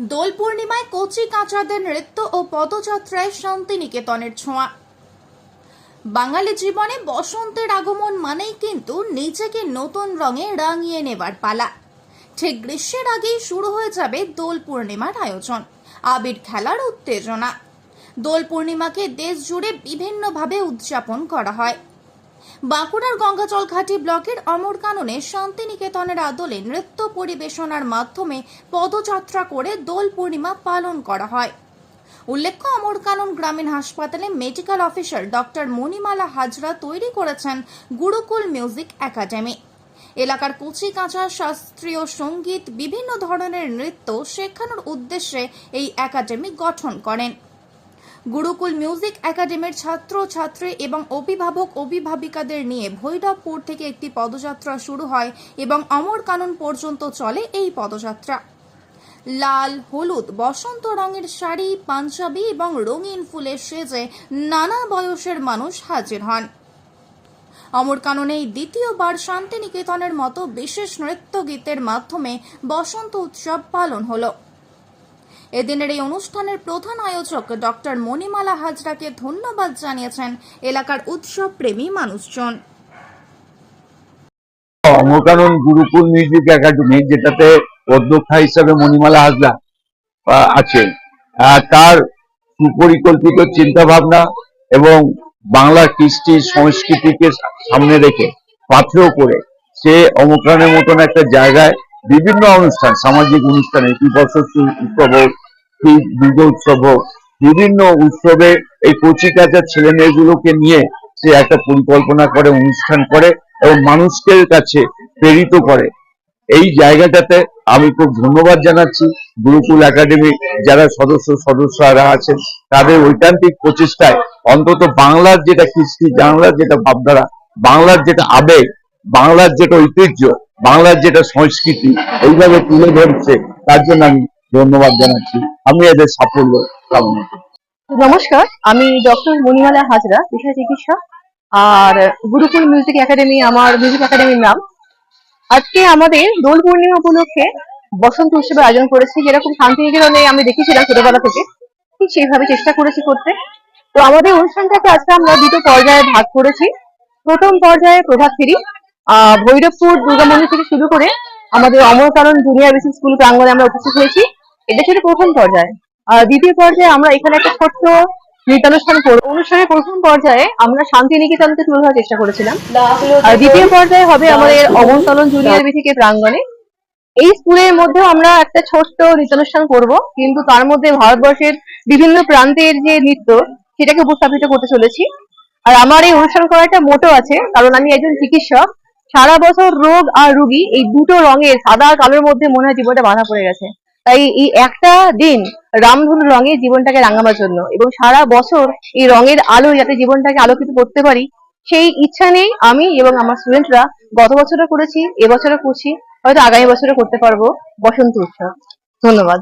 দোল পূর্ণিমায় কচি কাঁচাদের নৃত্য ও পদযাত্রায় শান্তিনিকেতনের ছোঁয়া। বাঙালি জীবনে বসন্তের আগমন মানেই কিন্তু নিজেকে নতুন রঙে রাঙিয়ে নেবার পালা। ঠিক গ্রীষ্মের আগেই শুরু হয়ে যাবে দোল পূর্ণিমার আয়োজন। আবির খেলার উত্তেজনা। দোল পূর্ণিমাকে দেশ জুড়ে বিভিন্নভাবে উদযাপন করা হয়। বাঁকুড়ার গঙ্গাজল ঘাটি ব্লকের অমর কাননে শান্তিনিকেতনের আদলে নৃত্য পরিবেশনার মাধ্যমে পদযাত্রা করে দোল পূর্ণিমা পালন করা হয়। উল্লেখ্য, অমর কানন গ্রামীণ হাসপাতালে medical officer doctor Monimala Hazra তৈরি করেছেন গুরুকুল মিউজিক একাডেমি। এলাকার কুচি কাঁচা শাস্ত্রীয় সংগীত বিভিন্ন ধরনের নৃত্য শেখানোর উদ্দেশ্যে এই একাডেমি গঠন করেন। গুরুকুল মিউজিক একাডেমির ছাত্র, ছাত্রী এবং অভিভাবক, অভিভাবিকাদের নিয়ে ভৈরবপুর থেকে একটি পদযাত্রা শুরু হয় এবং অমর কানন পর্যন্ত চলে এই পদযাত্রা। লাল, হলুদ, বসন্ত রঙের শাড়ি, পাঞ্জাবি এবং রঙিন ফুলের সেজে নানা বয়সের মানুষ হাজির হন। অমর কাননে এই দ্বিতীয়বার শান্তিনিকেতনের মতো বিশেষ নৃত্য গীতের মাধ্যমে বসন্ত উৎসব পালন হলো। এদিনের এই অনুষ্ঠানের প্রধান আয়োজক ডক্টর মণিমালা হাজরাকে ধন্যবাদ জানিয়েছেন এলাকার উৎসব প্রেমী মানুষজন। অমরকানন গুরুকুল মিউজিক একাডেমি, যেটাতে অধ্যক্ষা হিসাবে মণিমালা হাজরা আছেন। তার সুপরিকল্পিত চিন্তা ভাবনা এবং বাংলার কৃষ্টি সংস্কৃতিকে সামনে রেখে পাথেয় করে সে অমরকানের মতন একটা জায়গায় বিভিন্ন অনুষ্ঠান, সামাজিক অনুষ্ঠানে উৎসব হোক দুর্গা উৎসব হোক বিভিন্ন উৎসবে এই কচি কাঁচা ছেলে মেয়েগুলোকে নিয়ে সে একটা পরিকল্পনা করে, অনুষ্ঠান করে এবং মানুষের কাছে প্রেরিত করে। এই জায়গাটাতে আমি খুব ধন্যবাদ জানাচ্ছি গুরুকুল একাডেমি, যারা সদস্য সদস্যরা আছেন, তাদের ঐকান্তিক প্রচেষ্টায় অন্তত বাংলার যেটা কৃষ্টি, বাংলার যেটা ভাবধারা, বাংলার যেটা আবেগ, বাংলার যেটা ঐতিহ্য বাংলার যেটা সংস্কৃতি, এইভাবে তুলে ধরছে, তার জন্য আমি ধন্যবাদ জানাচ্ছি। আমি এদের সাফল্য কামনা করি। নমস্কার, আমি ডক্টর মণিমালা হাজরা পেশা চিকিৎসা আর গুরুকুল মিউজিক একাডেমি, আমার মিউজিক একাডেমির নাম। আজকে আমাদের দোল পূর্ণিমা উপলক্ষে বসন্ত উৎসবের আয়োজন করেছি, যেরকম শান্তিনিকেতনে আমি দেখেছিলাম ছোটবেলা থেকে, ঠিক সেইভাবে চেষ্টা করেছি করতে। তো আমাদের অনুষ্ঠানটাকে আজকে আমরা দুটো পর্যায়ে ভাগ করেছি। প্রথম পর্যায়ে প্রভাত ফেরি ভৈরবপুর দুর্গা মন্দির থেকে শুরু করে আমাদের অমরকানন জুনিয়র বেসিক স্কুল প্রাঙ্গণে আমরা উপস্থিত হয়েছি। এটা ছিল প্রথম পর্যায়ে। আর দ্বিতীয় পর্যায়ে আমরা এখানে একটা ছোট্ট নৃত্যানুষ্ঠান অনুষ্ঠানের প্রথম পর্যায়ে আমরা শান্তিনিকেতনকে তুলে ধরার চেষ্টা করেছিলাম। আর দ্বিতীয় পর্যায়ে হবে আমাদের অমরতলন জুনিয়র বিথিকে প্রাঙ্গণে। এই স্কুলের মধ্যেও আমরা একটা ছোট্ট নৃত্যানুষ্ঠান করব, কিন্তু তার মধ্যে ভারতবর্ষের বিভিন্ন প্রান্তের যে নৃত্য, সেটাকে উপস্থাপিত করতে চলেছি। আর আমার এই অনুষ্ঠান করার একটা মোটো আছে, কারণ আমি একজন চিকিৎসক। সারা বছর রোগ আর রুগী এই দুটো রঙের সাদা আর কালোর মধ্যে মনে হয় জীবনটা বাধা পড়ে গেছে। তাই এই একটা দিন রামধনু রঙে জীবনটাকে রাঙাবার জন্য এবং সারা বছর এই রঙের আলো যাতে জীবনটাকে আলোকিত করতে পারি, সেই ইচ্ছা নেই আমি এবং আমার স্টুডেন্টরা গত বছরও করেছি এবছরও করছি, হয়তো আগামী বছরও করতে পারব বসন্ত উৎসব। ধন্যবাদ।